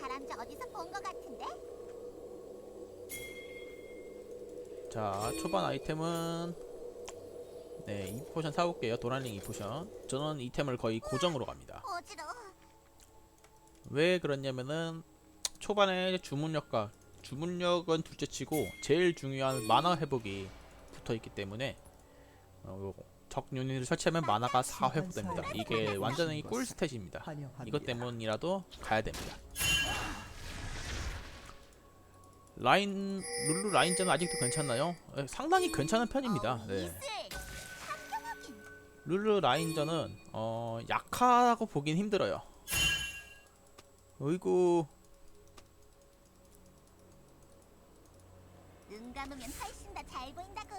다람쥐 어디서 본 것 같은데? 자 초반 아이템은 네 2포션 사올게요 도란링 2포션 저는 이템을 거의 고정으로 갑니다. 왜 그러냐면은 초반에 주문력과 주문력은 둘째치고 제일 중요한 만화 회복이 붙어있기 때문에 어, 적 유닛을 설치하면 만화가 4 회복됩니다 이게 완전히 꿀 스탯입니다. 이것 때문이라도 가야 됩니다. 라인 룰루 라인전은 아직도 괜찮나요? 네, 상당히 괜찮은 편입니다. 어우, 네. 룰루 라인전은 어, 약하다고 보긴 힘들어요. 어이구 눈 감으면 훨씬 더잘 보인다고.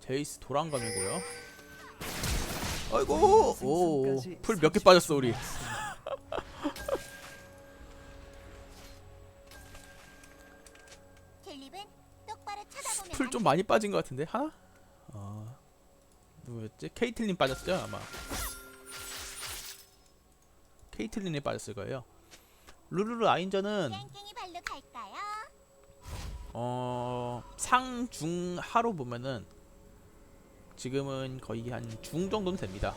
제이스 도란검이고요. 아이고 오 풀 몇 개 빠졌어 우리. 풀안좀 많이 빠진 것 같은데 하나? 어 누구였지? 케이틀린 빠졌죠 아마. 케이틀린이 빠졌을 거예요. 룰루 라인전은 깽깽이 발로 갈까요? 어 상 중 하로 보면은 지금은 거의 한 중 정도는 됩니다.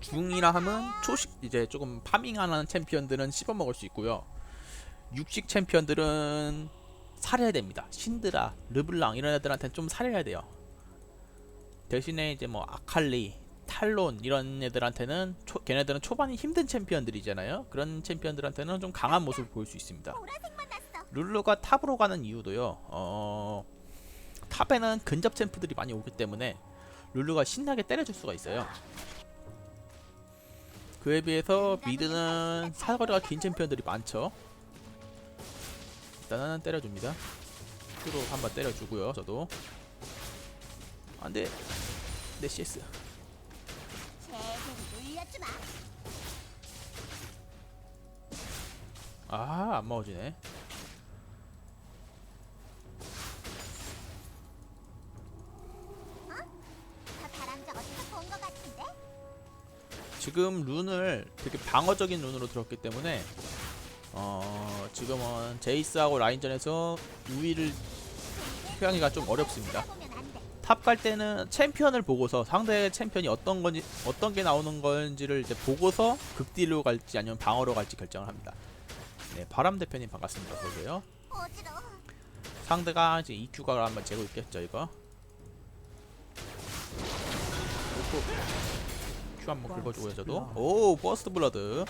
중이라 하면 초식 이제 조금 파밍하는 챔피언들은 씹어 먹을 수 있고요. 육식 챔피언들은 살해야 됩니다. 신드라, 르블랑 이런 애들한테는 좀 살해야 돼요. 대신에 이제 뭐 아칼리, 탈론 이런 애들한테는 초, 걔네들은 초반이 힘든 챔피언들이잖아요. 그런 챔피언들한테는 좀 강한 모습을 보일 수 있습니다. 룰루가 탑으로 가는 이유도요. 어, 탑에는 근접 챔프들이 많이 오기 때문에 룰루가 신나게 때려줄 수가 있어요. 그에 비해서 미드는 사거리가 긴 챔피언들이 많죠. 일단은 때려줍니다. 큐로 한 번 때려주고요. 저도 안돼 내 CS 놀려주마. 아안 먹어지네. 지금 룬을 되게 방어적인 룬으로 들었기 때문에 어 지금은 제이스하고 라인전에서 우위를 표현하기가 좀 어렵습니다. 탑 갈 때는 챔피언을 보고서 상대 챔피언이 어떤 건지 어떤 게 나오는 건지를 이제 보고서 극딜로 갈지 아니면 방어로 갈지 결정을 합니다. 네, 바람 대표님 반갑습니다. 보세요. 상대가 이제 EQ가 한번 재고 있겠죠, 이거. Q 한번 긁어주고요, 저도. 오, 버스트 블러드.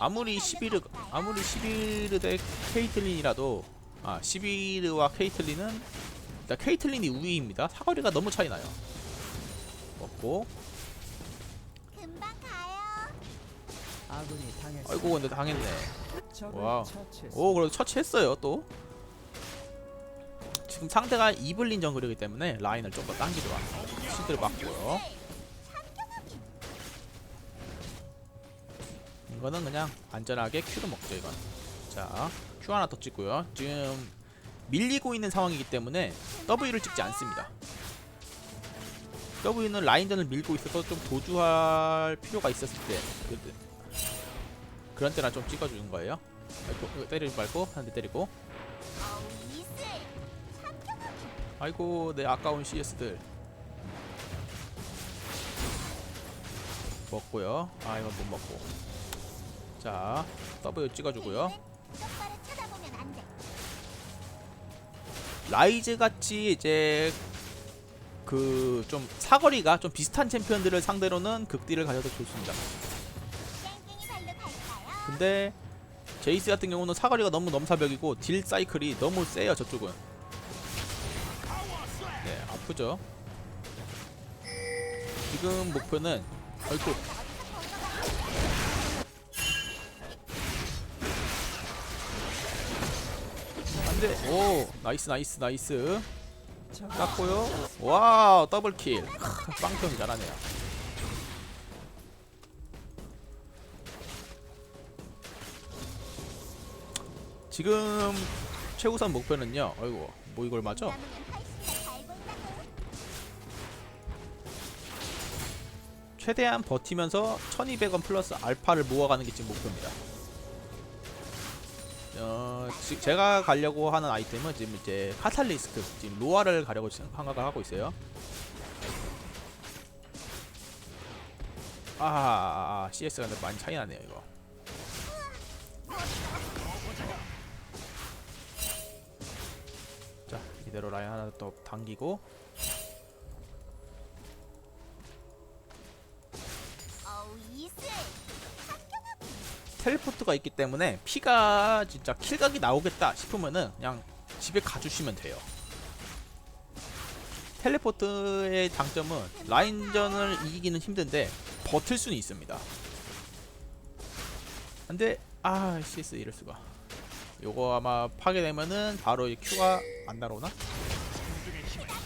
아무리 11르 아무리 11르 대 케이틀린이라도 아 11르와 케이틀린은 일단 케이틀린이 우위입니다. 사거리가 너무 차이 나요. 먹고 금방 가요. 아군이 당했습니다. 아이고 근데 당했네. 처치했습니다. 오 그래도 처치했어요 또. 지금 상대가 이블린 정글이기 때문에 라인을 좀 더 당기죠. 시드를 맞고요. 이거는 그냥 안전하게 Q로 먹죠 이건. 자 Q 하나 더 찍고요. 지금 밀리고 있는 상황이기 때문에 W를 찍지 않습니다. W는 라인전을 밀고 있어서 좀 도주할 필요가 있었을 때 그- 그런 때나 좀 찍어주는 거예요. 아이고, 때리지 말고 한 대 때리고. 아이고 내 아까운 CS들 먹고요. 아 이건 못 먹고 자 W 찍어주고요. 튤립은 똑바로 쳐다보면 안 돼. 라이즈 같이 이제 그 좀 사거리가 좀 비슷한 챔피언들을 상대로는 극딜을 가져도 좋습니다. 근데 제이스 같은 경우는 사거리가 너무 넘사벽이고 딜 사이클이 너무 세요 저쪽은. 네 아프죠. 지금 목표는 아이고 안돼 오 나이스 나이스 나이스. 땄고요. 와우 더블킬. 빵평 잘하네요. 지금 최우선 목표는요. 어이구 뭐 이걸 맞아. 최대한 버티면서 1200원 플러스 알파를 모아가는 게 지금 목표입니다. 어, 지- 제가 가려고 하는 아이템은 지금 이제 카탈리스크, 지금 로아를 가려고 생각을 하고 있어요. 아, 아, 아 CS가 근데 많이 차이 나네요, 이거. 자, 이대로 라인 하나 더 당기고 텔레포트가 있기 때문에 피가 진짜 킬각이 나오겠다 싶으면은 그냥 집에 가주시면 돼요. 텔레포트의 장점은 라인전을 이기기는 힘든데 버틸 수는 있습니다. 근데 아 CS 이럴 수가. 요거 아마 파괴되면은 바로 이 Q가 안 날아오나?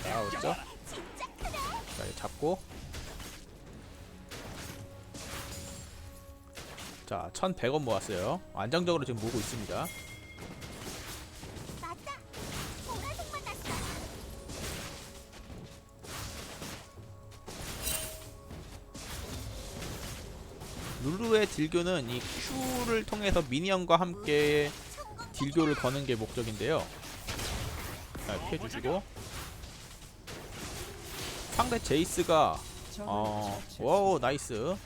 나오죠? 크네 자, 이거 잡고 자, 1100원 모았어요. 안정적으로 지금 모으고 있습니다. 룰루의 딜교는 이 Q를 통해서 미니언과 함께 딜교를 거는 게 목적인데요. 자, 피해주시고 상대 제이스가 어. 와우 나이스.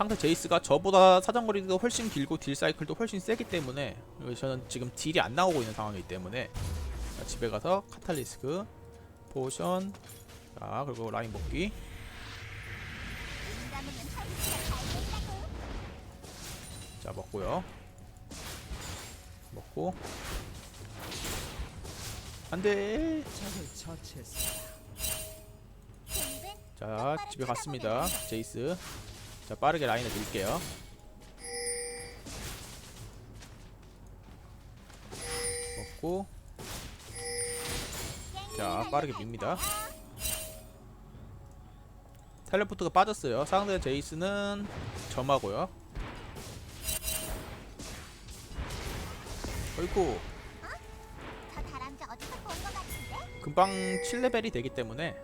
상대 제이스가 저보다 사정거리도 훨씬 길고 딜 사이클도 훨씬 세기 때문에 저는 지금 딜이 안 나오고 있는 상황이기 때문에 자, 집에 가서 카탈리스크, 포션, 자 그리고 라인 된다고 자 먹고요. 먹고 안돼. 자 집에 갔습니다. 제이스. 자 빠르게 라인을 밀게요. 먹고 자, 빠르게? 밉니다. 텔레포트가 빠졌어요. 상대 제이스는 점하고요. 어이구? 금방 7레벨이 되기 때문에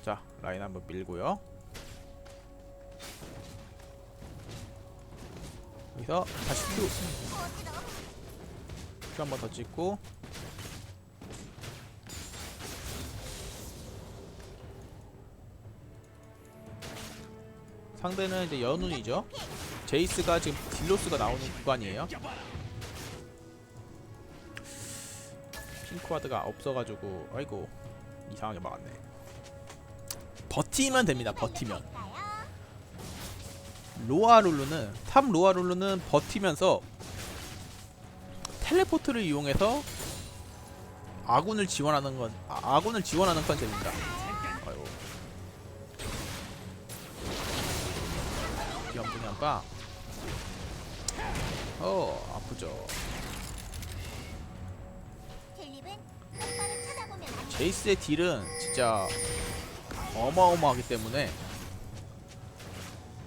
자 라인 한번 밀고요. 여기서 다시 어지러워 큐한 번 더 찍고. 상대는 이제 연운이죠. 제이스가 지금 딜로스가 나오는 구간이에요. 핑크와드가 없어가지고 아이고 이상하게 막았네. 버티면 됩니다 버티면? 로아 룰루는 탑 로아 룰루는 버티면서 텔레포트를 이용해서 아군을 지원하는 건 아, 아군을 지원하는 컨셉입니다. 아유. 귀염둥이 한방. 어 아프죠. 제이스의 딜은 진짜 어마어마하기 때문에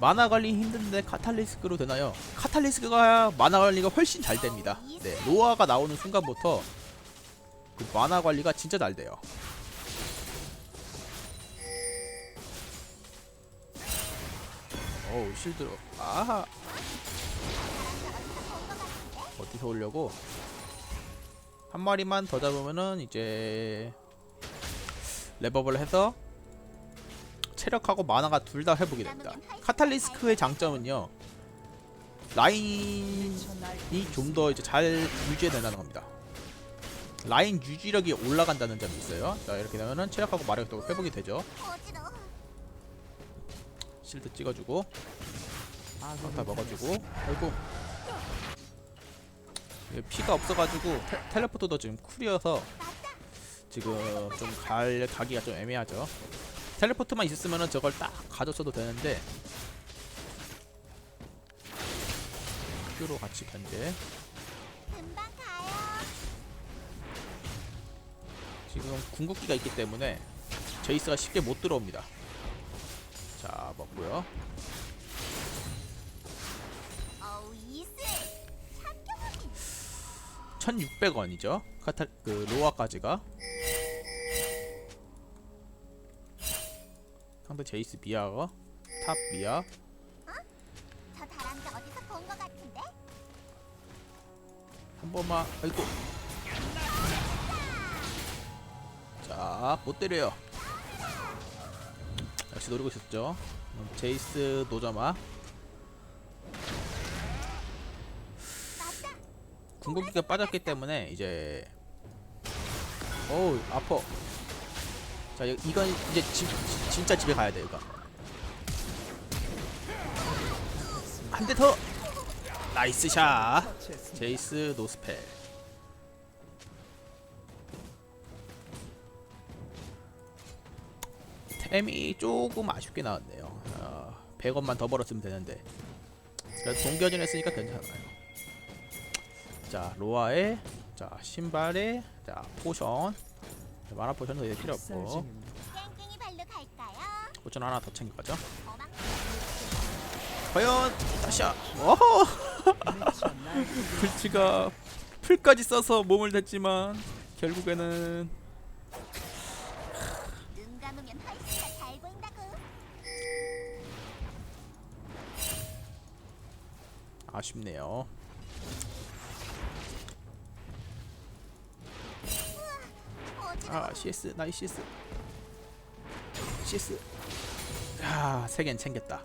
마나 관리 힘든데 카탈리스크로 되나요? 카탈리스크가 마나 관리가 훨씬 잘 됩니다. 네, 로아가 나오는 순간부터 그 마나 관리가 진짜 잘 돼요. 어우 실드로 아하 어디서 오려고 한 마리만 더 잡으면은 이제 랩업을 해서 체력하고 만화가 둘 다 회복이 됩니다. 카탈리스크의 장점은요. 라인이 좀 더 이제 잘 유지해 된다는 겁니다. 라인 유지력이 올라간다는 점이 있어요. 자 이렇게 되면은 체력하고 마력도 회복이 되죠. 실드 찍어주고 다 먹어주고. 아이고 피가 없어가지고 테, 텔레포트도 지금 쿨이어서 지금 좀 갈 가기가 좀 애매하죠. 텔레포트만 있었으면은 저걸 딱 가졌어도 되는데 큐로 같이 가요 지금 궁극기가 있기 때문에 제이스가 쉽게 못 들어옵니다. 자 먹고요. 어우 이슬 참견하기 1,600원이죠. 카탈 그 로아까지가 상대 제이스 미아가 탑 미아 저 다람쥐 어디서 본 것 같은데? 한 번만 아이고. 자못 때려요. 역시 노리고 있었죠. 음, 제이스 노자마. 궁극기가 빠졌기 때문에 이제 어우 아파 자 이- 이건 이제 집, 지- 진짜 집에 가야 돼 이거. 한 대 더. 나이스 샷. 제이스 노스펠. 템이 조금 아쉽게 나왔네요. 어, 100원만 더 벌었으면 되는데. 그래도 동결전 했으니까 괜찮아요. 자 로아의 자 신발에 자 포션 자, 마나 포션도 이제 필요 없고. 깽깽이 발로 갈까요? 포션 하나 더 챙겨가죠 어망 과연 다시야 미쳐 날뛰기 글치가 풀까지 써서 몸을 댔지만 결국에는 눈 감으면 훨씬 더 잘 보인다고. 아쉽네요. 아 CS 나이 CS CS 야세 개는 챙겼다.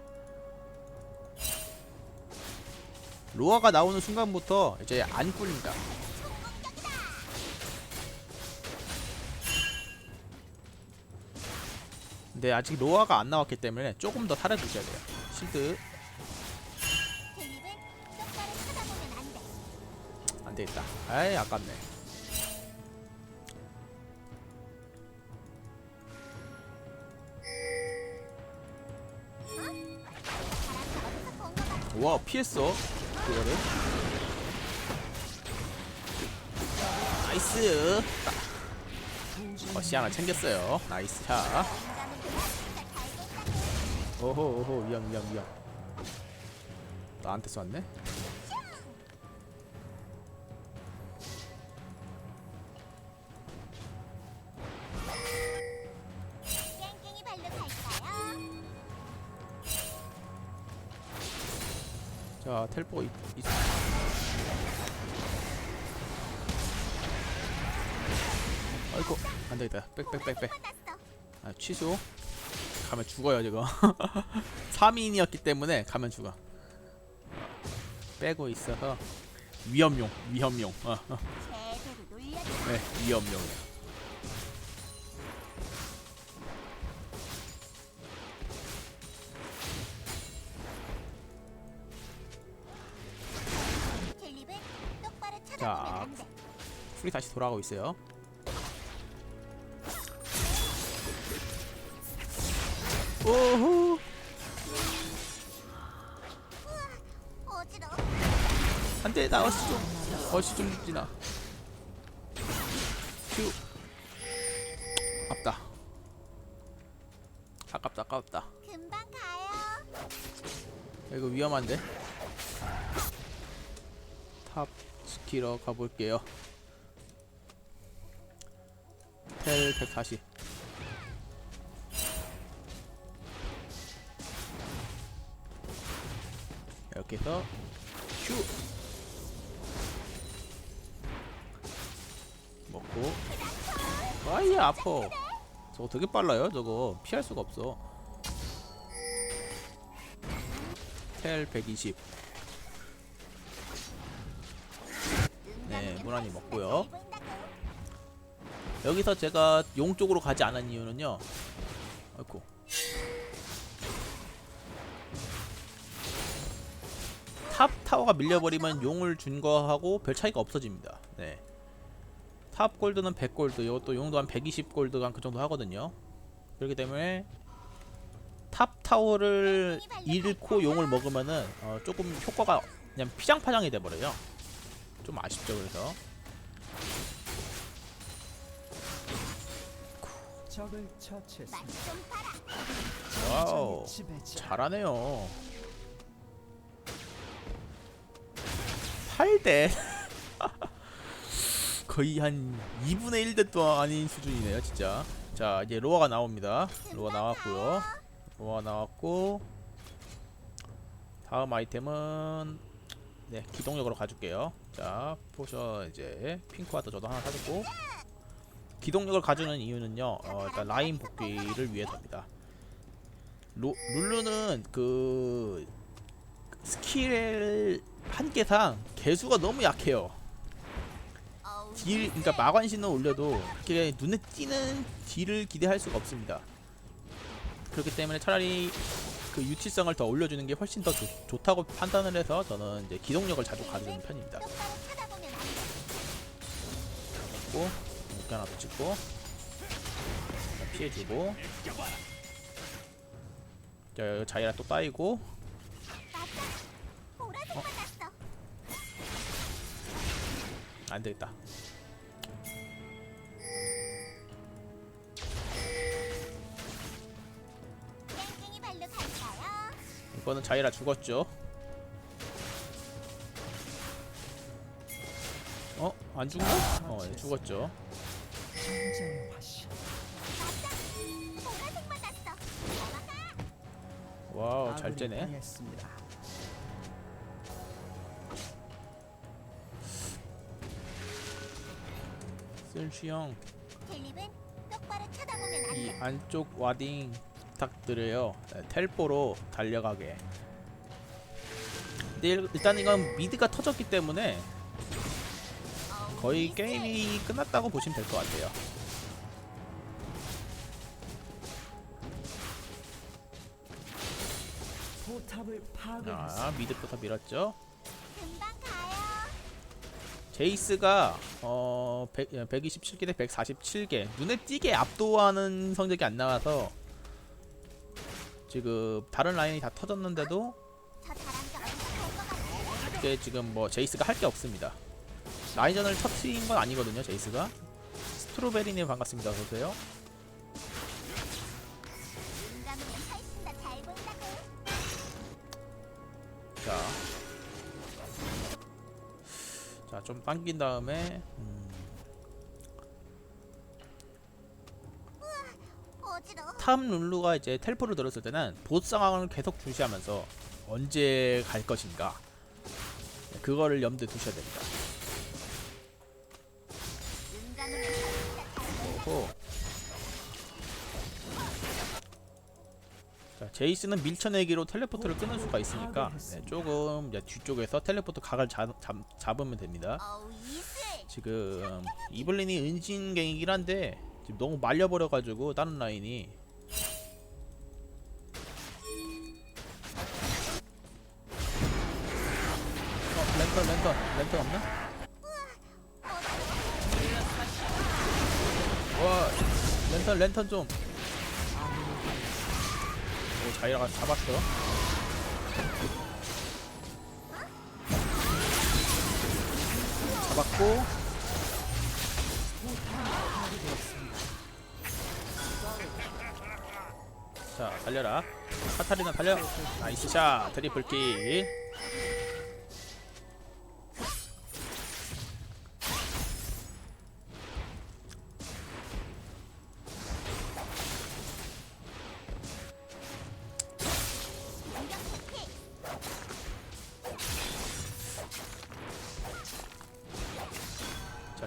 로아가 나오는 순간부터 이제 안 꿀린다. 근데 아직 로아가 안 나왔기 때문에 조금 더 살아주셔야 돼요. 실드 델립은 똑바로 쳐다보면 안 돼. 안 되겠다. 아이 아깝네. 와 피했어. 그거를. 나이스. 어시 하나 챙겼어요. 나이스. 샷. 오호 오호 위험 위험 위험. 나한테 쐈네 텔포 있, 있. 아이고 안되겠다. 빽빽빽빽. 아, 취소. 가면 죽어요 지금. 3인이었기 때문에 가면 죽어. 빼고 있어서 위험용 위험용. 어, 어. 네 위험용 자. 풀이 다시 돌아가고 있어요 오호. 안돼 나 어시 좀 어시 좀 죽지나 휴 아깝다 아깝다 아깝다 금방 가요. 이거 위험한데 탑 지키러 가볼게요. 텔 140 이렇게 해서 휴 먹고. 아이 아파. 저거 되게 빨라요 저거. 피할 수가 없어. 텔 120. 더 먹고요. 여기서 제가 용 쪽으로 가지 않은 이유는요. 아이고. 탑 타워가 밀려버리면 용을 준 거하고 별 차이가 없어집니다. 네. 탑 골드는 100골드, 이것도 용도 한 120골드 한그 정도 하거든요. 그렇기 때문에 탑 타워를 잃고 용을 먹으면은 어, 조금 효과가 그냥 피장파장이 돼버려요. 좀 아쉽죠, 그래서. 적을 처치했습니다. 맛좀 봐라. 와우. 지배자. 잘하네요. 8대 거의 한 2분의 1대 또 아닌 수준이네요, 진짜. 자, 이제 로아가 나옵니다. 로아 나왔고요. 좋아 나왔고 다음 아이템은 네 기동력으로 가줄게요 자 포션 이제 핑크와도 저도 하나 사줬고 기동력을 가주는 이유는요 어, 일단 라인 복귀를 위해서입니다 로, 룰루는 그 스킬 한계상 개수가 너무 약해요 딜 그러니까 마관신을 올려도 그렇게 눈에 띄는 딜을 기대할 수가 없습니다. 그렇기 때문에 차라리 그 유틸성을 더 올려주는 게 훨씬 더 좋, 좋다고 판단을 해서 저는 이제 기동력을 자주 가져오는 편입니다. 똑바로 쳐다보면 안 돼. 고 이렇게 하나 붙이고 자, 피해주고 자 자이라 또 따이고 맞아. 보라색만 났어. 안 되겠다. 땡땡이 발로 갈까요? 이거는 자이라 죽었죠. 어? 안 죽나? 어, 예, 죽었죠. 화신. 넘어가. 와우, 잘 째네. 당했습니다. 쓸시 형, 텔립은 똑바로 쳐다보면 안 이 돼. 안쪽 와딩 부탁드려요. 네, 텔포로 달려가게. 근데 일- 일단 이건 미드가 터졌기 때문에 거의. 게임이 끝났다고 보시면 될 것 같아요. 파괴했습니다. 미드부터 밀었죠. 제이스가 어 100, 127개 대 147개 눈에 띄게 압도하는 성적이 안 나와서 지금 다른 라인이 다 터졌는데도. 이게 지금 뭐 제이스가 할 게 없습니다. 라인전을 터트린 건 아니거든요, 제이스가. 스트로베리님 반갑습니다. 어서 오세요. 눈 감으면 훨씬 더잘 본다고. 자, 자 좀 당긴 다음에 음. 탑 룰루가 이제 텔포를 들었을 때는 보스 상황을 계속 주시하면서 언제 갈 것인가 그거를 염두에 두셔야 됩니다. 더잘 본다고. 고. 자, 제이스는 밀쳐내기로 텔레포트를 끊을 수가 있으니까 네, 조금 이제 뒤쪽에서 텔레포트 각을 잡, 잡, 잡으면 됩니다. 지금 이블린이 은신갱이긴 한데 지금 너무 말려버려가지고 다른 라인이 어 랜턴 랜턴 랜턴 없나? 랜턴 랜턴 좀. 오 자이라가 잡았어. 잡았고. 자 달려라. 카타리나 달려. 나이스 샷. 트리플 킬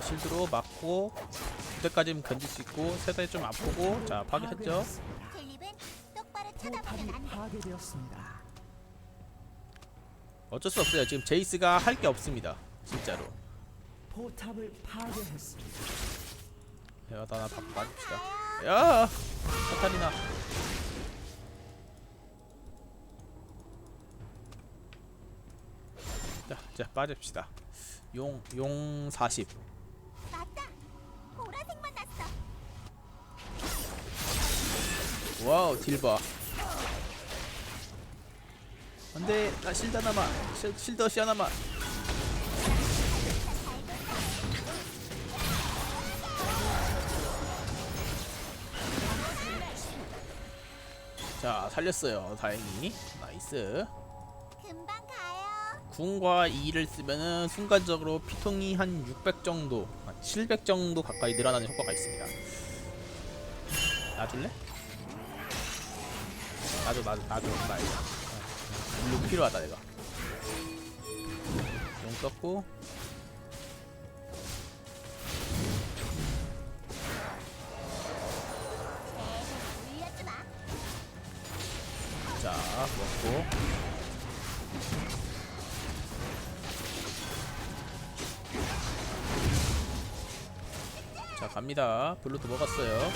실드로 맞고 그때까지는 견딜 수 있고 세대 좀 아프고 자 파괴했죠. 어쩔 수 없어요 지금 제이스가 할 게 없습니다 진짜로 포탑을 파괴했습니다. 야 나나 밥 빠집시다 가요. 야 카타리나 자, 자 빠집시다 용, 용 40. 와우, 딜봐. 안 돼, 나 실드 하나만. 실, 실드 하나만. 자, 살렸어요. 다행히. 나이스. 금방 가요. 궁과 2를 쓰면은 순간적으로 피통이 한 600 정도, 한700 정도 가까이 늘어나는 효과가 있습니다. 놔줄래? 나도 나도 나도 나 이거 물로 필요하다 내가. 용 마. 자 먹고. 자 갑니다. 블루도 먹었어요.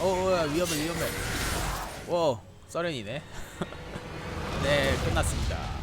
어야 위험해 위험해. 오 써렌이네. 네 끝났습니다